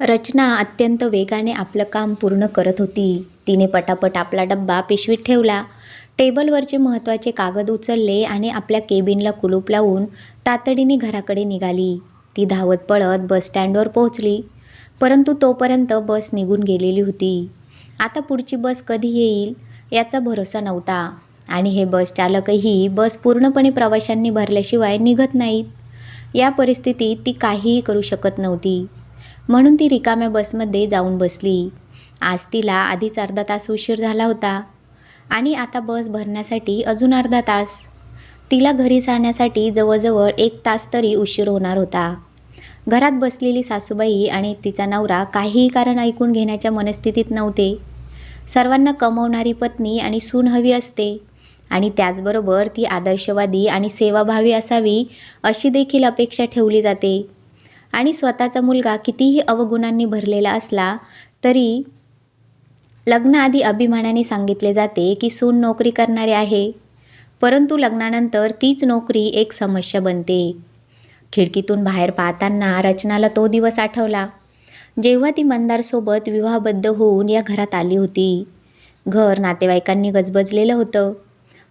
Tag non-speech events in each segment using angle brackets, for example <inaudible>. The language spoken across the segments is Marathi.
रचना अत्यंत वेगाने आपलं काम पूर्ण करत होती. तिने पटापट आपला डब्बा पिशवीत ठेवला. टेबलवरचे महत्त्वाचे कागद उचलले आणि आपल्या केबिनला कुलूप लावून तातडीने घराकडे निघाली. ती धावत पळत बस स्टँडवर पोहोचली. परंतु तोपर्यंत बस निघून गेलेली होती. आता पुढची बस कधी येईल याचा भरोसा नव्हता आणि हे बस चालकही बस पूर्णपणे प्रवाशांनी भरल्याशिवाय निघत नाहीत. या परिस्थितीत ती काहीही करू शकत नव्हती. म्हणून ती रिकाम्या बसमध्ये जाऊन बसली. आज तिला आधीच अर्धा तास उशीर झाला होता. आणि आता बस भरण्यासाठी अजून अर्धा तास. तिला घरी जाण्यासाठी जवळजवळ एक तास तरी उशीर होणार होता. घरात बसलेली सासूबाई आणि तिचा नवरा काहीही कारण ऐकून घेण्याच्या मनस्थितीत नव्हते. सर्वांना कमवणारी पत्नी आणि सून हवी असते. आणि त्याचबरोबर ती आदर्शवादी आणि सेवाभावी असावी अशी देखील अपेक्षा ठेवली जाते. आणि स्वतःचा मुलगा कितीही अवगुणांनी भरलेला असला तरी लग्नाआधी अभिमानाने सांगितले जाते की सून नोकरी करणारे आहे. परंतु लग्नानंतर तीच नोकरी एक समस्या बनते. खिडकीतून बाहेर पाहताना रचनाला तो दिवस आठवला. जेव्हा ती मंदारसोबत विवाहबद्ध होऊन या घरात आली होती. घर नातेवाईकांनी गजबजलेलं होतं.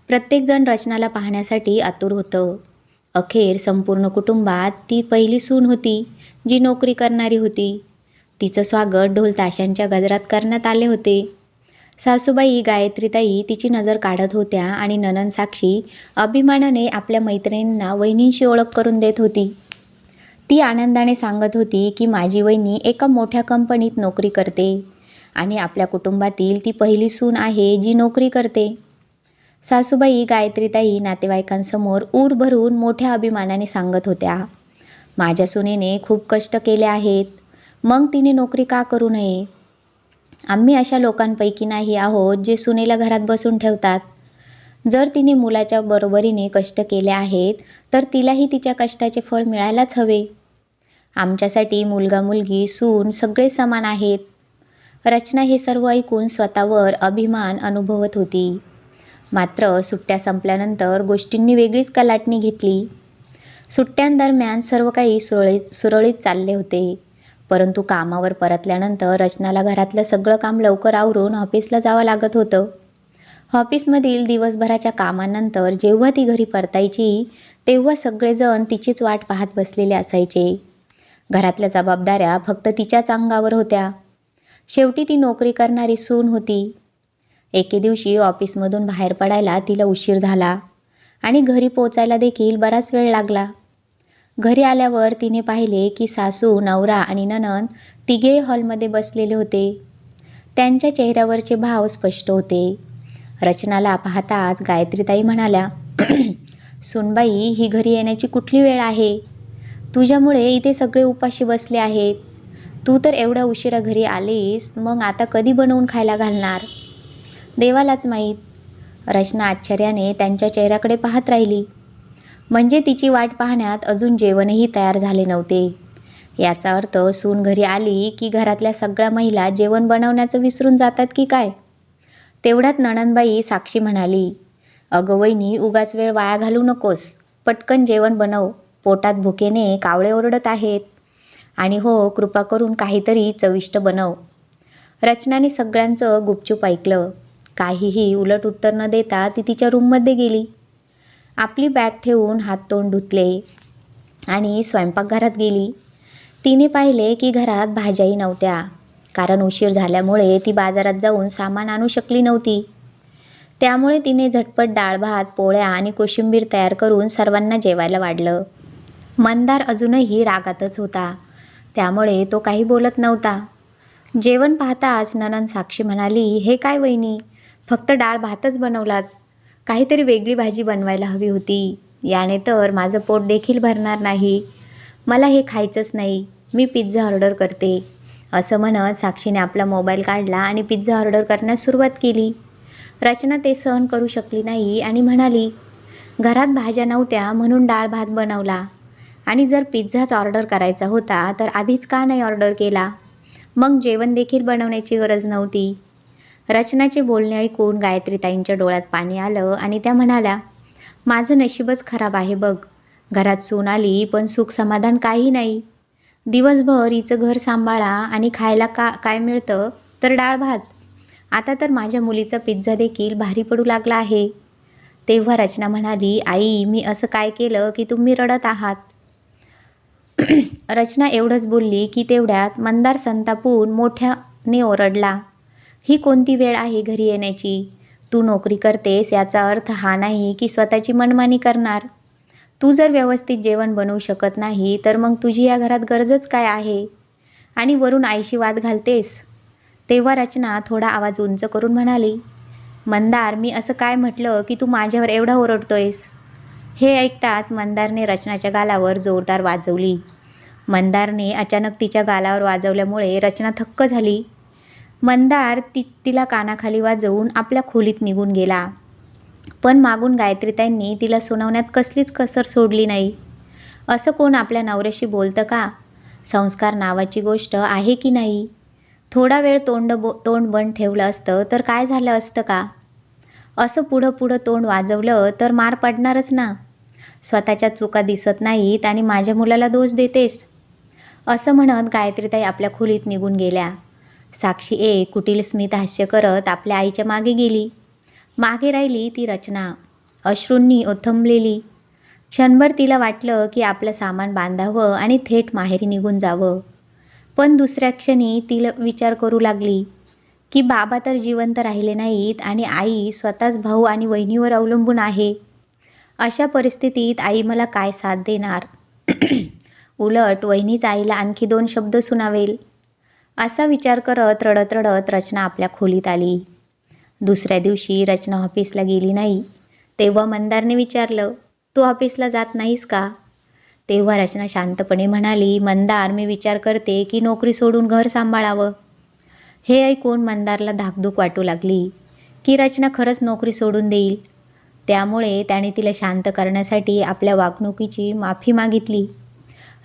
प्रत्येकजण रचनाला पाहण्यासाठी आतुर होतं. अखेर संपूर्ण कुटुंबात ती पहिली सून होती जी नोकरी करणारी होती. तिचं स्वागत ढोल ताशांच्या गजरात करण्यात आले होते. सासूबाई गायत्रीताई तिची नजर काढत होत्या आणि ननन साक्षी अभिमानाने आपल्या मैत्रिणींना वहिनींशी ओळख करून देत होती. ती आनंदाने सांगत होती की माझी वहिनी एका मोठ्या कंपनीत नोकरी करते आणि आपल्या कुटुंबातील ती पहिली सून आहे जी नोकरी करते. सासूबाई गायत्रीताई नातेवाईकांसमोर ऊर भरून मोठ्या अभिमानाने सांगत होत्या माझ्या सुनेने खूप कष्ट केले आहेत. मग तिने नोकरी का करू नये? आम्ही अशा लोकांपैकी नाही आहोत जे सुनेला घरात बसून ठेवतात. जर तिने मुलाच्या बरोबरीने कष्ट केले आहेत तर तिलाही तिच्या कष्टाचे फळ मिळायलाच हवे. आमच्यासाठी मुलगा मुलगी सून सगळे समान आहेत. रचना हे सर्व ऐकून स्वतःवर अभिमान अनुभवत होती. मात्र सुट्ट्या संपल्यानंतर गोष्टींनी वेगळीच कलाटणी घेतली. सुट्ट्यांदरम्यान सर्व काही सुरळीत सुरळीत चालले होते. परंतु कामावर परतल्यानंतर रचनाला घरातलं सगळं काम लवकर आवरून ऑफिसला जावं लागत होतं. ऑफिसमधील दिवसभराच्या कामानंतर जेव्हा ती घरी परतायची तेव्हा सगळेजण तिचीच वाट पाहत बसलेले असायचे. घरातल्या जबाबदाऱ्या फक्त तिच्याच अंगावर होत्या. शेवटी ती नोकरी करणारी सून होती. एके दिवशी ऑफिसमधून बाहेर पडायला तिला उशीर झाला आणि घरी पोचायला देखील बराच वेळ लागला. घरी आल्यावर तिने पाहिले की सासू नवरा आणि ननंद तिघे हॉलमध्ये बसलेले होते. त्यांच्या चेहऱ्यावरचे भाव स्पष्ट होते. रचनाला पाहताच गायत्रीताई म्हणाल्या <clears throat> सुनबाई ही घरी येण्याची कुठली वेळ आहे? तुझ्यामुळे इथे सगळे उपाशी बसले आहेत. तू तर एवढ्या उशिरा घरी आलीस मग आता कधी बनवून खायला घालणार? देवालाच माहीत. रचना आश्चर्याने त्यांच्या चेहऱ्याकडे पाहत राहिली. म्हणजे तिची वाट पाहण्यात अजून जेवणही तयार झाले नव्हते. याचा अर्थ सून घरी आली की घरातल्या सगळ्या महिला जेवण बनवण्याचं विसरून जातात की काय? तेवढ्यात नणनबाई साक्षी म्हणाली अगं वहिनी उगाच वेळ वाया घालू नकोस. पटकन जेवण बनव. पोटात भुकेने कावळे ओरडत आहेत. आणि हो कृपा करून काहीतरी चविष्ट बनव. रचनाने सगळ्यांचं गुपचूप ऐकलं. काहीही उलट उत्तर न देता ती तिच्या रूममध्ये गेली. आपली बॅग ठेवून हात तोंड धुतले आणि स्वयंपाकघरात गेली. तिने पाहिले की घरात भाज्याही नव्हत्या. कारण उशीर झाल्यामुळे ती बाजारात जाऊन सामान आणू शकली नव्हती. त्यामुळे तिने झटपट डाळ भात पोळ्या आणि कोशिंबीर तयार करून सर्वांना जेवायला वाढलं. मंदार अजूनही रागातच होता. त्यामुळे तो काही बोलत नव्हता. जेवण पाहताच ननन साक्षी म्हणाली हे काय वहिनी फक्त डाळ भातच बनवलात? काहीतरी वेगळी भाजी बनवायला हवी होती. याने तर माझं पोट देखील भरणार नाही. मला हे खायचंच नाही. मी पिझ्झा ऑर्डर करते. असं म्हणत साक्षीने आपला मोबाईल काढला आणि पिझ्झा ऑर्डर करण्यास सुरुवात केली. रचना ते सहन करू शकली नाही आणि म्हणाली घरात भाज्या नव्हत्या म्हणून डाळ भात बनवला. आणि जर पिझ्झाच ऑर्डर करायचा होता तर आधीच का नाही ऑर्डर केला? मग जेवण देखील बनवण्याची गरज नव्हती. रचनाचे बोलणे ऐकून गायत्रीताईंच्या डोळ्यात पाणी आलं आणि त्या म्हणाल्या माझं नशीबच खराब आहे बघ. घरात सून आली पण सुख समाधान काही नाही. दिवसभर हिचं घर सांभाळा आणि खायला का काय मिळतं? तर डाळ भात. आता तर माझ्या मुलीचा पिझ्झा देखील भारी पडू लागला आहे. तेव्हा रचना म्हणाली आई मी असं काय केलं की तुम्ही रडत आहात? <clears throat> रचना एवढंच बोलली की तेवढ्यात मंदार संतापून मोठ्याने ओरडला. ही कोणती वेळ आहे घरी येण्याची? तू नोकरी करतेस याचा अर्थ हा नाही की स्वतःची मनमानी करणार. तू जर व्यवस्थित जेवण बनवू शकत नाही तर मग तुझी या घरात गरजच काय आहे? आणि वरून आईशी वाद घालतेस? तेव्हा रचना थोडा आवाज उंच करून म्हणाली मंदार मी असं काय म्हटलं की तू माझ्यावर एवढा ओरडतोयस? हे ऐकताच मंदारने रचनाच्या गालावर जोरदार वाजवली. मंदारने अचानक तिच्या गालावर वाजवल्यामुळे रचना थक्क झाली. मंदार ती तिला कानाखाली वाजवून आपल्या खोलीत निघून गेला. पण मागून गायत्रीताईंनी तिला सुनावण्यात कसलीच कसर सोडली नाही. असं कोण आपल्या नवऱ्याशी बोलतं का? संस्कार नावाची गोष्ट आहे की नाही? थोडा वेळ तोंड बो तोंड बंद ठेवलं असतं तर काय झालं असतं का? असं पुढं पुढं तोंड वाजवलं तर मार पडणारच ना. स्वतःच्या चुका दिसत नाहीत आणि माझ्या मुलाला दोष देतेस. असं म्हणत गायत्रीताई आपल्या खोलीत निघून गेल्या. साक्षी ए कुटील स्मित हास्य करत आपल्या आईच्या मागे गेली. मागे राहिली ती रचना. अश्रूंनी ओथंबलेली. क्षणभर तिला वाटलं की आपलं सामान बांधावं आणि थेट माहेरी निघून जावं. पण दुसऱ्या क्षणी तिला विचार करू लागली की बाबा तर जिवंत राहिले नाहीत आणि आई स्वतःच भाऊ आणि वहिनीवर अवलंबून आहे. अशा परिस्थितीत आई मला काय साथ देणार? <clears throat> उलट वहिनीच आईला आणखी दोन शब्द सुनावेल. असा विचार करत रडत रडत रचना आपल्या खोलीत आली. दुसऱ्या दिवशी रचना ऑफिसला गेली नाही. तेव्हा मंदारने विचारलं तू ऑफिसला जात नाहीस का? तेव्हा रचना शांतपणे म्हणाली मंदार मी विचार करते की नोकरी सोडून घर सांभाळावं. हे ऐकून मंदारला धाकधूक वाटू लागली की रचना खरंच नोकरी सोडून देईल. त्यामुळे त्याने तिला शांत करण्यासाठी आपल्या वागणुकीची माफी मागितली.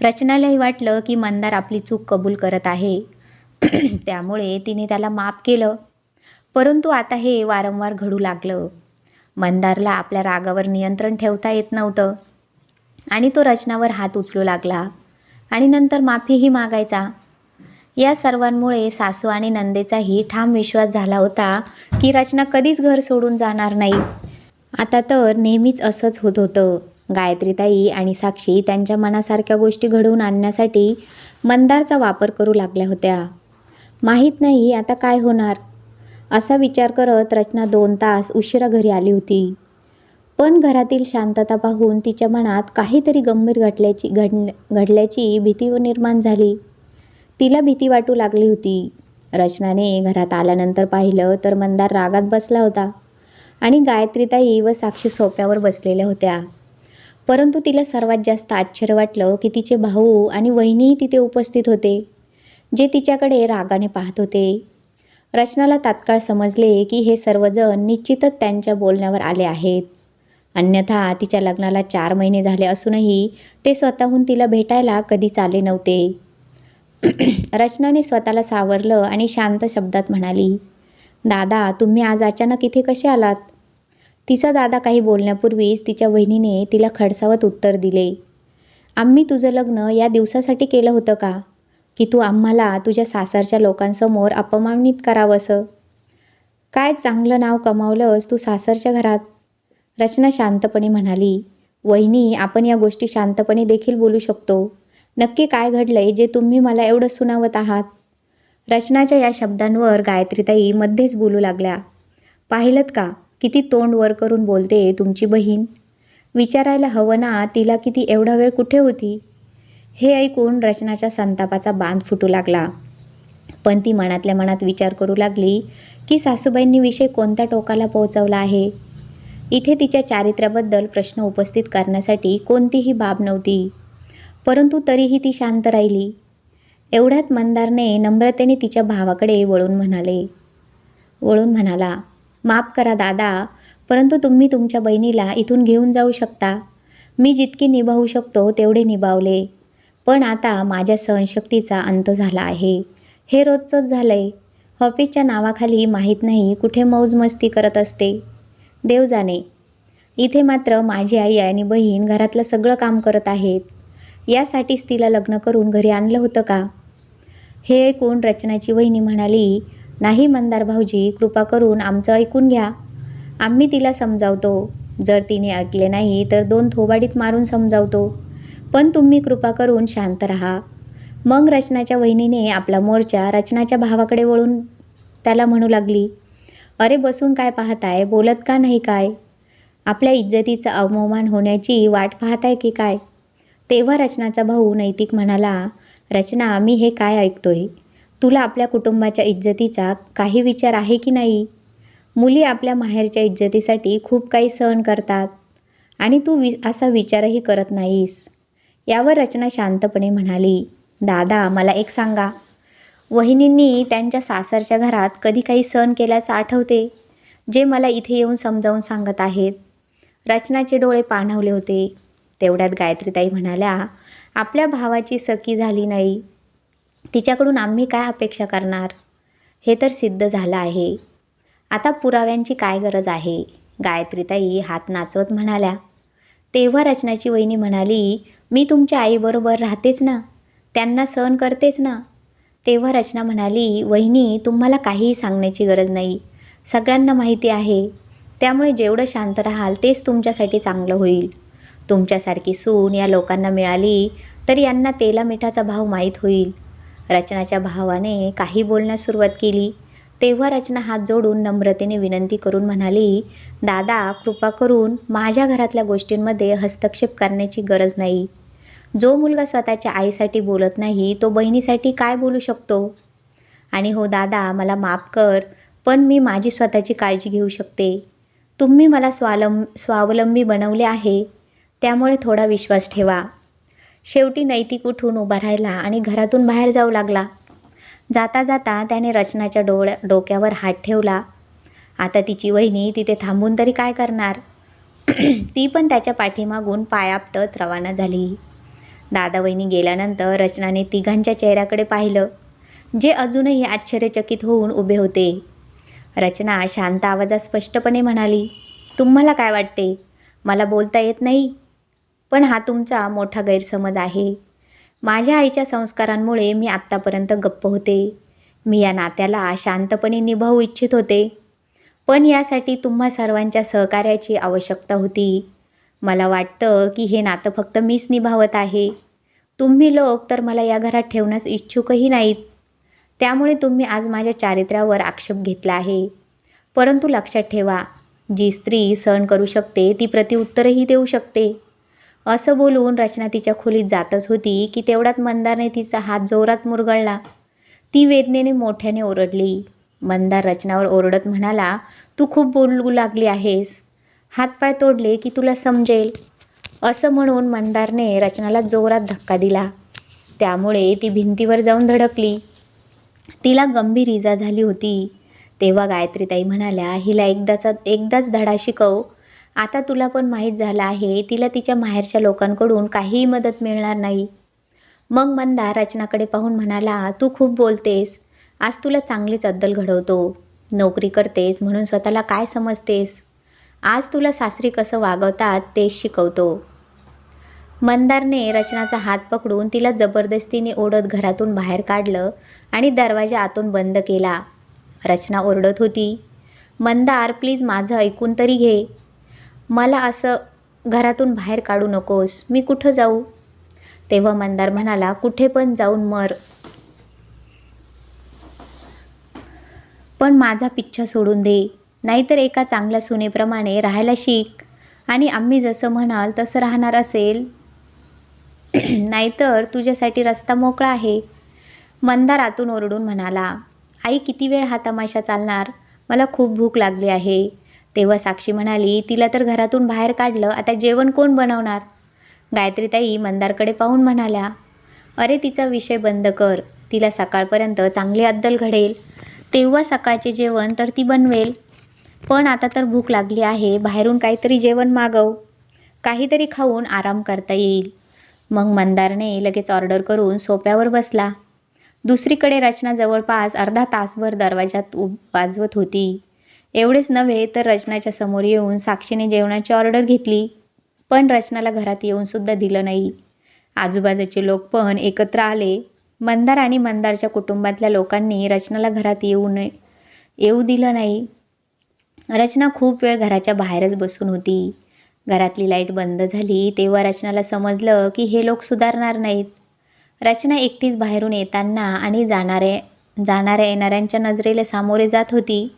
रचनालाही वाटलं की मंदार आपली चूक कबूल करत आहे. <clears throat> त्यामुळे तिने त्याला माफ केलं. परंतु आता हे वारंवार घडू लागलं. मंदारला आपल्या रागावर नियंत्रण ठेवता येत नव्हतं. आणि तो रचनावर हात उचलू लागला. आणि नंतर माफीही मागायचा. या सर्वांमुळे सासू आणि नंदेचाही ठाम विश्वास झाला होता की रचना कधीच घर सोडून जाणार नाही. आता तर नेहमीच असंच होत होतं. गायत्रीताई आणि साक्षी त्यांच्या मनासारख्या गोष्टी घडवून आणण्यासाठी मंदारचा वापर करू लागल्या होत्या. माहीत नाही आता काय होणार. असा विचार करत रचना दोन तास उशिरा घरी आली होती. पण घरातील शांतता पाहून तिच्या मनात काहीतरी गंभीर घडल्याची घड घडल्याची भीती निर्माण झाली. तिला भीती वाटू लागली होती. रचनाने घरात आल्यानंतर पाहिलं तर मंदार रागात बसला होता आणि गायत्रीताई व साक्षी सोप्यावर बसलेल्या होत्या. परंतु तिला सर्वात जास्त आश्चर्य वाटलं की तिचे भाऊ आणि वहिनीही तिथे उपस्थित होते. जे तिच्याकडे रागाने पाहत होते. रचनाला तात्काळ समजले की हे सर्वजण निश्चितच त्यांच्या बोलण्यावर आले आहेत. अन्यथा तिच्या लग्नाला चार महिने झाले असूनही ते स्वतःहून तिला भेटायला कधीच आले नव्हते. <clears throat> रचनाने स्वतःला सावरलं आणि शांत शब्दात म्हणाली दादा तुम्ही आज अचानक इथे कसे आलात? तिचा दादा काही बोलण्यापूर्वीच तिच्या वहिनीने तिला खडसावत उत्तर दिले आम्ही तुझं लग्न या दिवसासाठी केलं होतं का? की तू आम्हाला तुझ्या सासरच्या लोकांसमोर अपमानित करावंसं? काय चांगलं नाव कमावलंस तू सासरच्या घरात? रचना शांतपणे म्हणाली. वहिनी आपण या गोष्टी शांतपणे देखील बोलू शकतो. नक्की काय घडलंय जे तुम्ही मला एवढं सुनावत आहात? रचनाच्या या शब्दांवर गायत्रीताई मध्येच बोलू लागल्या. पाहिलं का? किती तोंड वर करून बोलते तुमची बहीण? विचारायला हवं ना तिला किती एवढा वेळ कुठे होती? हे ऐकून रचनाच्या संतापाचा बांध फुटू लागला. पण ती मनातल्या मनात विचार करू लागली की सासूबाईंनी विषय कोणत्या टोकाला पोहोचवला आहे? इथे तिच्या चारित्र्याबद्दल प्रश्न उपस्थित करण्यासाठी कोणतीही बाब नव्हती. परंतु तरीही ती शांत राहिली. एवढ्यात मंदारने नम्रतेने तिच्या भावाकडे वळून म्हणाले. वळून म्हणाला माफ करा दादा परंतु तुम्ही तुमच्या बहिणीला इथून घेऊन जाऊ शकता. मी जितकी निभावू शकतो तेवढे निभावले. पण आता माझ्या सहनशक्तीचा अंत झाला आहे. हे रोजचंच झालं आहे ऑफिसच्या नावाखाली माहीत नाही कुठे मौज मस्ती करत असते. देव जाणे. इथे मात्र माझी आई आणि बहीण घरातलं सगळं काम करत आहेत. यासाठीच तिला लग्न करून घरी आणलं होतं का? हे ऐकून रचनाची वहिनी म्हणाली नाही मंदार भाऊजी कृपा करून आमचं ऐकून घ्या. आम्ही तिला समजावतो. जर तिने ऐकले नाही तर दोन थोबाडीत मारून समजावतो. पण तुम्ही कृपा करून शांत राहा. मग रचनाच्या वहिनीने आपला मोर्चा रचनाच्या भावाकडे वळून त्याला म्हणू लागली अरे बसून काय पाहताय? बोलत का नाही काय? आपल्या इज्जतीचा अवमान होण्याची वाट पाहताय की काय? तेव्हा रचनाचा भाऊ नैतिक म्हणाला रचना मी हे काय ऐकतोय? तुला आपल्या कुटुंबाच्या इज्जतीचा काही विचार आहे की नाही? मुली आपल्या माहेरच्या इज्जतीसाठी खूप काही सहन करतात आणि तू वि असा विचारही करत नाहीस. यावर रचना शांतपणे म्हणाली दादा मला एक सांगा. वहिनींनी त्यांच्या सासरच्या घरात कधी काही सहन केल्याचं आठवते जे मला इथे येऊन समजावून सांगत आहेत रचनाचे डोळे पाणवले होते. तेवढ्यात गायत्रीताई म्हणाल्या आपल्या भावाची सखी झाली नाही. तिच्याकडून आम्ही काय अपेक्षा करणार? हे तर सिद्ध झालं आहे. आता पुराव्यांची काय गरज आहे गायत्रीताई हात नाचवत म्हणाल्या तेव्हा रचनाची वहिनी म्हणाली मी तुमच्या आईबरोबर राहतेच ना त्यांना सहन करतेच ना. तेव्हा रचना म्हणाली वहिनी तुम्हाला काहीही सांगण्याची गरज नाही. सगळ्यांना माहिती आहे. त्यामुळे जेवढं शांत राहाल तेच तुमच्यासाठी चांगलं होईल. तुमच्यासारखी सून या लोकांना मिळाली तर यांना तेला मिठाचा भाव माहीत होईल. रचनाच्या भावाने काही बोलण्यास सुरुवात केली. तेव्हा रचना हात जोडून नम्रतेने विनंती करून म्हणाली दादा कृपा करून माझ्या घरातल्या गोष्टींमध्ये हस्तक्षेप करण्याची गरज नाही. जो मुलगा स्वतःच्या आईसाठी बोलत नाही तो बहिणीसाठी काय बोलू शकतो? आणि हो दादा मला माफ कर पण मी माझी स्वतःची काळजी घेऊ शकते. तुम्ही मला स्वालं स्वावलंबी बनवले आहे. त्यामुळे थोडा विश्वास ठेवा. शेवटी नैतिक उठून उभा राहिला आणि घरातून बाहेर जाऊ लागला. जाता जाता त्याने रचनाच्या डोळ्या डोक्यावर हात ठेवला. आता तिची वहिनी तिथे थांबून तरी काय करणार? <clears throat> ती पण त्याच्या पाठीमागून पायापटत रवाना झाली. दादा वहिनी गेल्यानंतर रचनाने तिघांच्या चेहऱ्याकडे पाहिलं जे अजूनही आश्चर्यचकित होऊन उभे होते. रचना शांत आवाजात स्पष्टपणे म्हणाली तुम्हाला काय वाटते? मला बोलता येत नाही? पण हा तुमचा मोठा गैरसमज आहे. माझ्या आईच्या संस्कारांमुळे मी आत्तापर्यंत गप्प होते. मी या नात्याला शांतपणे निभावू इच्छित होते. पण यासाठी तुम्हा सर्वांच्या सहकार्याची आवश्यकता होती. मला वाटतं की हे नातं फक्त मीच निभावत आहे. तुम्ही लोक तर मला या घरात ठेवण्यास इच्छुकही नाहीत. त्यामुळे तुम्ही आज माझ्या चारित्र्यावर आक्षेप घेतला आहे. परंतु लक्षात ठेवा जी स्त्री सहन करू शकते ती प्रतिउत्तरही देऊ शकते. असं बोलून रचना तिच्या खोलीत जातच होती की तेवढ्यात मंदारने तिचा हात जोरात मुरगळला. ती वेदनेने मोठ्याने ओरडली. मंदार रचनावर ओरडत म्हणाला तू खूप बोलू लागली आहेस. हातपाय तोडले की तुला समजेल. असं म्हणून मंदारने रचनाला जोरात धक्का दिला. त्यामुळे ती भिंतीवर जाऊन धडकली. तिला गंभीर इजा झाली होती. तेव्हा गायत्रीताई म्हणाल्या हिला एकदाचा एकदाच धडा शिकव. आता तुला पण माहीत झालं आहे तिला तिच्या माहेरच्या लोकांकडून काहीही मदत मिळणार नाही. मग मंदार रचनाकडे पाहून म्हणाला तू खूप बोलतेस. आज तुला चांगलीच अद्दल घडवतो. नोकरी करतेस म्हणून स्वतःला काय समजतेस? आज तुला सासरी कसं वागवतात तेच शिकवतो. मंदारने रचनाचा हात पकडून तिला जबरदस्तीने ओढत घरातून बाहेर काढलं आणि दरवाजा आतून बंद केला. रचना ओरडत होती मंदार प्लीज माझं ऐकून तरी घे. मला असं घरातून बाहेर काढू नकोस मी कुठं जाऊ? तेव्हा मंदार म्हणाला कुठे पण जाऊन मर. पण माझा पिच्छा सोडून दे. नाहीतर एका चांगल्या सुनेप्रमाणे राहायला शिक. आणि आम्ही जसं म्हणाल तसं राहणार असेल. <clears throat> नाहीतर तुझ्यासाठी रस्ता मोकळा आहे. मंदार आतून ओरडून म्हणाला आई किती वेळ हा तमाशा चालणार? मला खूप भूक लागली आहे. तेव्हा साक्षी म्हणाली तिला तर घरातून बाहेर काढलं आता जेवण कोण बनवणार? गायत्रीताई मंदारकडे पाहून म्हणाल्या अरे तिचा विषय बंद कर. तिला सकाळपर्यंत चांगली अद्दल घडेल. तेव्हा सकाळचे जेवण तर ती बनवेल. पण आता तर भूक लागली आहे बाहेरून काहीतरी जेवण मागव. काहीतरी खाऊन आराम करता येईल. मग मंदारने लगेच ऑर्डर करून सोप्यावर बसला. दुसरीकडे रचना जवळपास अर्धा तासभर दरवाजात उब वाजवत होती. एवढेच नव्हे तर रचनाच्या समोर येऊन साक्षीने जेवणाची ऑर्डर घेतली. पण रचनाला घरात येऊनसुद्धा दिलं नाही. आजूबाजूचे लोक पण एकत्र आले. मंदार आणि मंदारच्या कुटुंबातल्या लोकांनी रचनाला घरात येऊ नये येऊ दिलं नाही. रचना खूप वेळ घराच्या बाहेरच बसून होती. घरातली लाइट बंद झाली तेव्हा रचनाला समजलं की हे लोक सुधारणार नाहीत. रचना एकटीच बाहेरून येताना आणि जाणारे जाणाऱ्या येणाऱ्यांच्या नजरेला सामोरे जात होती.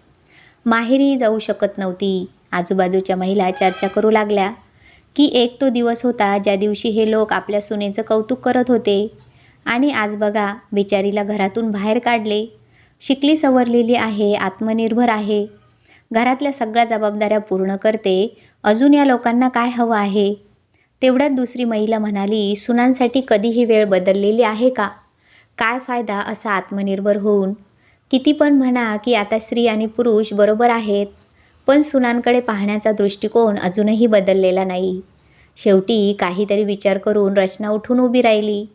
माहेरी जाऊ शकत नव्हती. आजूबाजूच्या महिला चर्चा करू लागल्या की एक तो दिवस होता ज्या दिवशी हे लोक आपल्या सुनेचं कौतुक करत होते. आणि आज बघा बिचारीला घरातून बाहेर काढले. शिकली सवरलेली आहे आत्मनिर्भर आहे. घरातल्या सगळ्या जबाबदाऱ्या पूर्ण करते. अजून या लोकांना काय हवं आहे? तेवढ्यात दुसरी महिला म्हणाली सुनांसाठी कधीही वेळ बदललेली आहे का? काय फायदा असा आत्मनिर्भर होऊन? किती पण म्हणा की आता स्त्री आणि पुरुष बरोबर आहेत पण सुनांकडे पाहण्याचा दृष्टिकोन अजूनही बदललेला नाही. शेवटी काहीतरी विचार करून रचना उठून उभी राहिली.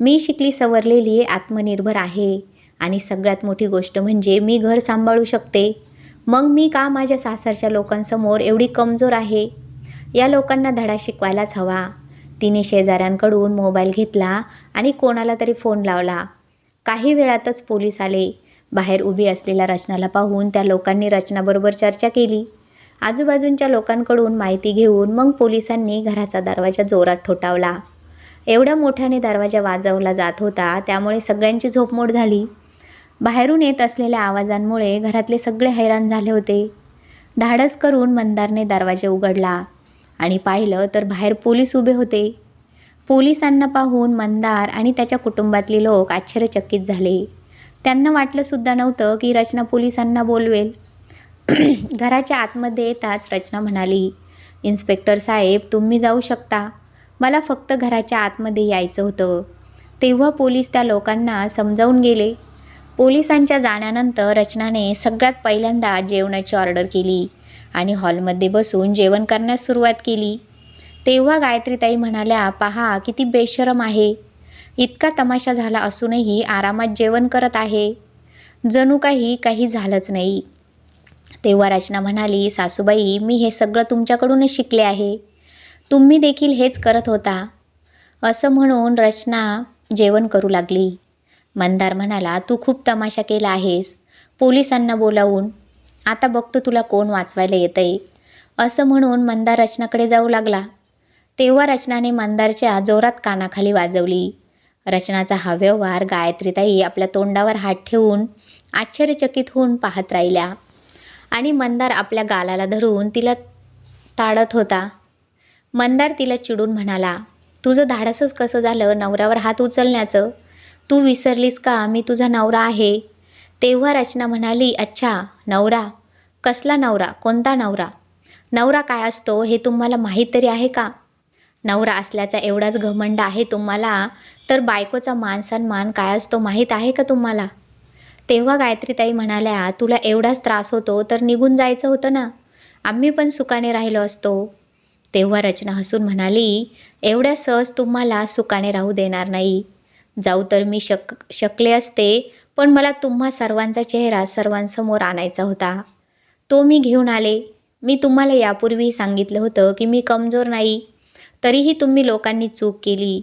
मी शिकली सवरलेली आत्मनिर्भर आहे आणि सगळ्यात मोठी गोष्ट म्हणजे मी घर सांभाळू शकते. मग मी का माझ्या सासरच्या लोकांसमोर एवढी कमजोर आहे? या लोकांना धडा शिकवायलाच हवा. तिने शेजाऱ्यांकडून मोबाईल घेतला आणि कोणाला तरी फोन लावला. काही वेळातच पोलीस आले. बाहेर उभी असलेल्या रचनाला पाहून त्या लोकांनी रचनाबरोबर चर्चा केली. आजूबाजूंच्या लोकांकडून माहिती घेऊन मग पोलिसांनी घराचा दरवाजा जोरात ठोठावला. एवढ्या मोठ्याने दरवाजा वाजवला जात होता त्यामुळे सगळ्यांची झोपमोड झाली. बाहेरून येत असलेल्या आवाजांमुळे घरातले सगळे हैराण झाले होते. धाडस करून मंदारने दरवाजा उघडला आणि पाहिलं तर बाहेर पोलीस उभे होते. पोलिसांना पाहून मंदार आणि त्याच्या कुटुंबातले लोक आश्चर्यचकित झाले. त्यांना वाटलंसुद्धा नव्हतं की रचना पोलिसांना बोलवेल. <clears throat> घराच्या आतमध्ये येताच रचना म्हणाली इन्स्पेक्टर साहेब तुम्ही जाऊ शकता. मला फक्त घराच्या आतमध्ये यायचं होतं. तेव्हा पोलीस त्या लोकांना समजावून गेले. पोलिसांच्या जाण्यानंतर रचनाने सगळ्यात पहिल्यांदा जेवणाची ऑर्डर केली आणि हॉलमध्ये बसून जेवण करण्यास सुरुवात केली. तेव्हा गायत्रीताई म्हणाल्या पहा किती बेशरम आहे. इतका तमाशा झाला असूनही आरामात जेवण करत आहे. जणू काही काही झालंच नाही. तेव्हा रचना म्हणाली सासूबाई मी हे सगळं तुमच्याकडूनच शिकले आहे. तुम्ही देखील हेच करत होता. असं म्हणून रचना जेवण करू लागली. मंदार म्हणाला तू खूप तमाशा केला आहेस. पोलिसांना बोलावून. आता बघतो तुला कोण वाचवायला येतंय. असं म्हणून मंदार रचनाकडे जाऊ लागला. तेव्हा रचनाने मंदारच्या जोरात कानाखाली वाजवली. रचनाचा हा व्यवहार गायत्रीताई आपल्या तोंडावर हात ठेवून आश्चर्यचकित होऊन पाहत राहिल्या. आणि मंदार आपल्या गालाला धरून तिला ताडत होता. मंदार तिला चिडून म्हणाला तुझं धाडसच कसं झालं नवऱ्यावर हात उचलण्याचं? तू विसरलीस का? मी तुझा नवरा आहे. तेव्हा रचना म्हणाली अच्छा नवरा? कसला नवरा? कोणता नवरा? नवरा काय असतो हे तुम्हाला माहीत तरी आहे का? नवरा असल्याचा एवढाच घमंड आहे तुम्हाला? तर बायकोचा मान सन्मान काय असतो माहीत आहे का तुम्हाला? तेव्हा गायत्रीताई म्हणाल्या तुला एवढाच त्रास होतो तर निघून जायचं होतं ना? आम्ही पण सुखाने राहिलो असतो. तेव्हा रचना हसून म्हणाली एवढ्या सहज तुम्हाला सुखाने राहू देणार नाही. जाऊ तर मी शक शकले असते पण मला तुम्हा सर्वांचा चेहरा सर्वांसमोर आणायचा होता. तो मी घेऊन आले. मी तुम्हाला यापूर्वी सांगितलं होतं की मी कमजोर नाही. तरीही तुम्ही लोकांनी चूक केली.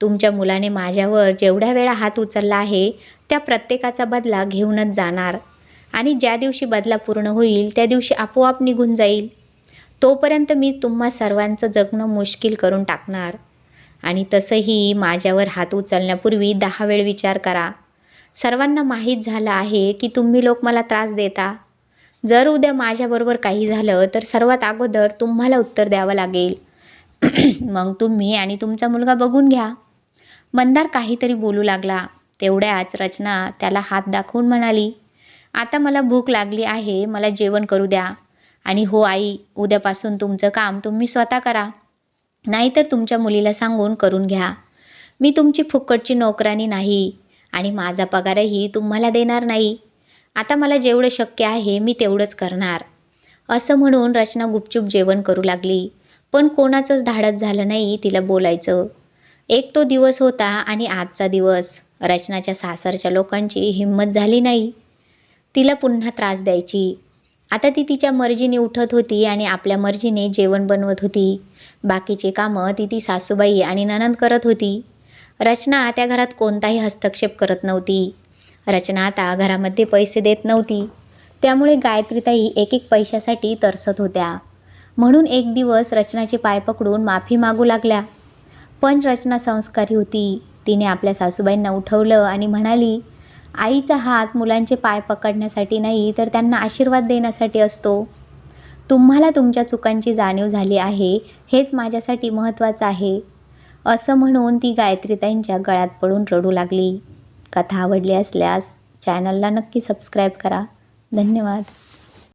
तुमच्या मुलाने माझ्यावर जेवढ्या वेळा हात उचलला आहे त्या प्रत्येकाचा बदला घेऊनच जाणार. आणि ज्या दिवशी बदला पूर्ण होईल त्या दिवशी आपोआप निघून जाईल. तोपर्यंत मी तुम्हा सर्वांचं जगणं मुश्किल करून टाकणार. आणि तसंही माझ्यावर हात उचलण्यापूर्वी दहा वेळ विचार करा. सर्वांना माहीत झालं आहे की तुम्ही लोक मला त्रास देता. जर उद्या माझ्याबरोबर काही झालं तर सर्वात अगोदर तुम्हाला उत्तर द्यावं लागेल. <clears throat> मग तुम्ही आणि तुमचा मुलगा बघून घ्या. मंदार काहीतरी बोलू लागला. तेवढ्याच रचना त्याला हात दाखवून म्हणाली आता मला भूक लागली आहे मला जेवण करू द्या. आणि हो आई उद्यापासून तुमचं काम तुम्ही स्वतः करा. नाहीतर तुमच्या मुलीला सांगून करून घ्या. मी तुमची फुकटची नोकरानी नाही आणि माझा पगारही तुम्हाला देणार नाही. आता मला जेवढं शक्य आहे मी तेवढंच करणार. असं म्हणून रचना गुपचूप जेवण करू लागली. पण कोणाचंच धाडस झालं नाही तिला बोलायचं. एक तो दिवस होता आणि आजचा दिवस. रचनाच्या सासरच्या लोकांची हिंमत झाली नाही. तिला पुन्हा त्रास द्यायची. आता ती तिच्या मर्जीने उठत होती आणि आपल्या मर्जीने जेवण बनवत होती. बाकीचे कामं ती ती सासूबाई आणि ननंद करत होती. रचना त्या घरात कोणताही हस्तक्षेप करत नव्हती. रचना आता घरामध्ये पैसे देत नव्हती. त्यामुळे गायत्रीताई एक एक पैशासाठी तरसत होत्या. म्हणून एक दिवस रचनाचे पाय पकडून माफी मागू लागल्या. पण रचना संस्कारी होती. तिने आपल्या सासूबाईंना उठवलं आणि म्हणाली आईचा हात मुलांचे पाय पकडण्यासाठी नाही तर त्यांना आशीर्वाद देण्यासाठी असतो. तुम्हाला तुमच्या चुकांची जाणीव झाली आहे हेच माझ्यासाठी महत्त्वाचं आहे. असं म्हणून ती गायत्रीताईंच्या गळ्यात पडून रडू लागली. कथा आवडली असल्यास चॅनलला नक्की सबस्क्राईब करा. धन्यवाद.